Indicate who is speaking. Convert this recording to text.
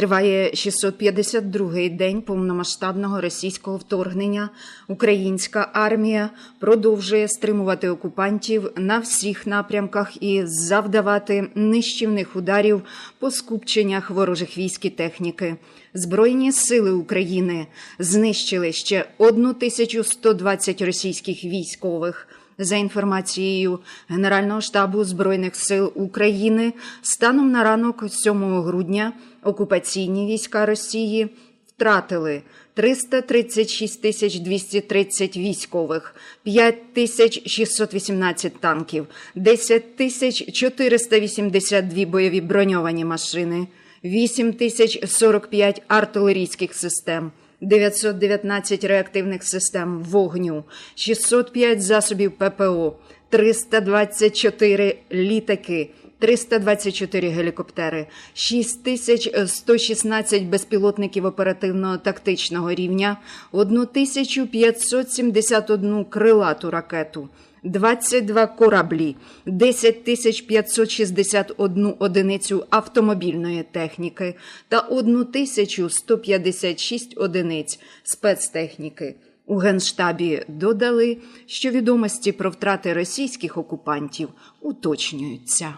Speaker 1: Триває 652-й день повномасштабного російського вторгнення. Українська армія продовжує стримувати окупантів на всіх напрямках і завдавати нищівних ударів по скупченнях ворожих військ і техніки. Збройні сили України знищили ще 1120 російських військових. За інформацією Генерального штабу Збройних сил України, станом на ранок 7 грудня окупаційні війська Росії втратили 336 тисяч 230 військових, 5 тисяч 618 танків, 10 тисяч 482 бойові броньовані машини, 8 тисяч 45 артилерійських систем, 919 реактивних систем вогню, 605 засобів ППО, 324 літаки, 324 гелікоптери, 6116 безпілотників оперативного тактичного рівня, 1571 крилату ракету. 22 кораблі, 10 тисяч 561 одиницю автомобільної техніки та 1 тисячу 156 одиниць спецтехніки. У Генштабі додали, що відомості про втрати російських окупантів уточнюються.